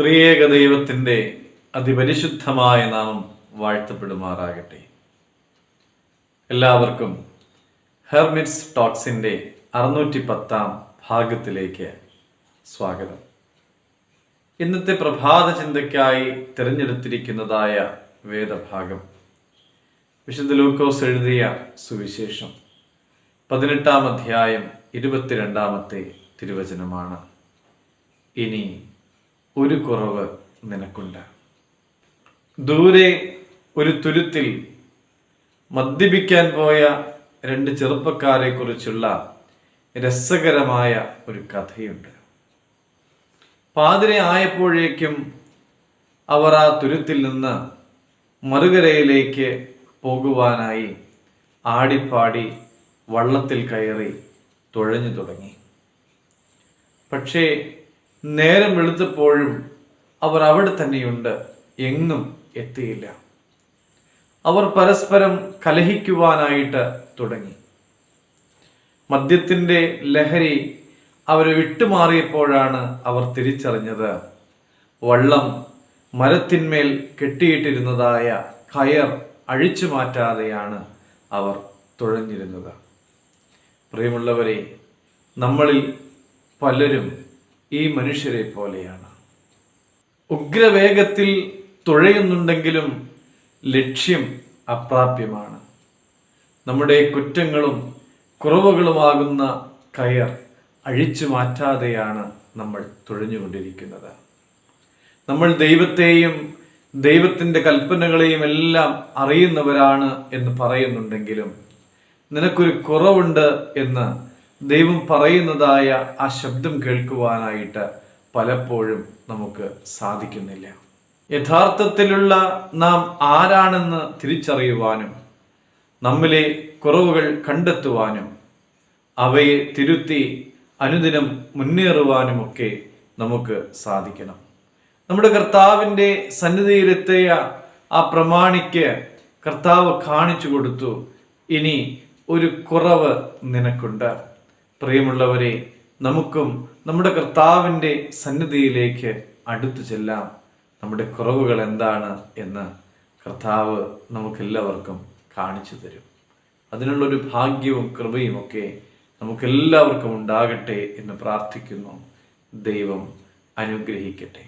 ത്രിയേക ദൈവത്തിന്റെ അതിപരിശുദ്ധമായ നാമം വാഴ്ത്തപ്പെടുമാറാകട്ടെ. എല്ലാവർക്കും ഹെർമിറ്റ്സ് ടോക്സിന്റെ അറുന്നൂറ്റി പത്താം ഭാഗത്തിലേക്ക് സ്വാഗതം. ഇന്നത്തെ പ്രഭാത ചിന്തയ്ക്കായി തിരഞ്ഞെടുത്തിരിക്കുന്നതായ വേദഭാഗം. വിശുദ്ധ ലൂക്കോസ് എഴുതിയ സുവിശേഷം പതിനെട്ടാം അധ്യായം ഇരുപത്തിരണ്ടാമത്തെ തിരുവചനമാണ്. ഇനി ഒരു കുറവ് നിനക്കുണ്ട്. ദൂരെ ഒരു തുരുത്തിൽ മദ്യപിക്കാൻ പോയ രണ്ട് ചെറുപ്പക്കാരെ കുറിച്ചുള്ള രസകരമായ ഒരു കഥയുണ്ട്. പാതിരെ ആയപ്പോഴേക്കും അവർ ആ തുരുത്തിൽ നിന്ന് മറുകരയിലേക്ക് പോകുവാനായി ആടിപ്പാടി വള്ളത്തിൽ കയറി തുഴഞ്ഞു തുടങ്ങി. പക്ഷേ നേരം വെളുത്തപ്പോഴും അവർ അവിടെ തന്നെയുണ്ട്. എങ്ങും എത്തിയില്ല. അവർ പരസ്പരം കലഹിക്കുവാനായിട്ട് തുടങ്ങി. മദ്യത്തിന്റെ ലഹരി അവരെ വിട്ടുമാറിയപ്പോഴാണ് അവർ തിരിച്ചറിഞ്ഞത്. വള്ളം മരത്തിന്മേൽ കെട്ടിയിട്ടിരുന്നതായ കയർ അഴിച്ചു മാറ്റാതെയാണ് അവർ തുഴഞ്ഞിരുന്നത്. പ്രിയമുള്ളവരെ നമ്മളിൽ പലരും ഈ മനുഷ്യരെ പോലെയാണ്. ഉഗ്രവേഗത്തിൽ തുഴയുന്നുണ്ടെങ്കിലും ലക്ഷ്യം അപ്രാപ്യമാണ്. നമ്മുടെ കുറ്റങ്ങളും കുറവുകളുമാകുന്ന കയർ അഴിച്ചു മാറ്റാതെയാണ് നമ്മൾ തുഴഞ്ഞുകൊണ്ടിരിക്കുന്നത്. നമ്മൾ ദൈവത്തെയും ദൈവത്തിന്റെ കൽപ്പനകളെയും എല്ലാം അറിയുന്നവരാണ് എന്ന് പറയുന്നുണ്ടെങ്കിലും നിനക്കൊരു കുറവുണ്ട് എന്ന് ദൈവം പറയുന്നതായ ആ ശബ്ദം കേൾക്കുവാനായിട്ട് പലപ്പോഴും നമുക്ക് സാധിക്കുന്നില്ല. യഥാർത്ഥത്തിലുള്ള നാം ആരാണെന്ന് തിരിച്ചറിയുവാനും നമ്മിലെ കുറവുകൾ കണ്ടെത്തുവാനും അവയെ തിരുത്തി അനുദിനം മുന്നേറുവാനുമൊക്കെ നമുക്ക് സാധിക്കണം. നമ്മുടെ കർത്താവിന്റെ സന്നിധിയിലെത്തിയ ആ പ്രമാണിക്ക് കർത്താവ് കാണിച്ചു കൊടുത്തു ഇനി ഒരു കുറവ് നിനക്കുണ്ട്. പ്രിയമുള്ളവരെ നമുക്കും നമ്മുടെ കർത്താവിന്റെ സന്നിധിയിലേക്ക് അടുത്തു ചെല്ലാം. നമ്മുടെ കുറവുകൾ എന്താണ് എന്ന് കർത്താവ് നമുക്കെല്ലാവർക്കും കാണിച്ചു തരും. അതിനുള്ളൊരു ഭാഗ്യവും കൃപയും ഒക്കെ നമുക്കെല്ലാവർക്കും ഉണ്ടാകട്ടെ എന്ന് പ്രാർത്ഥിക്കുന്നു. ദൈവം അനുഗ്രഹിക്കട്ടെ.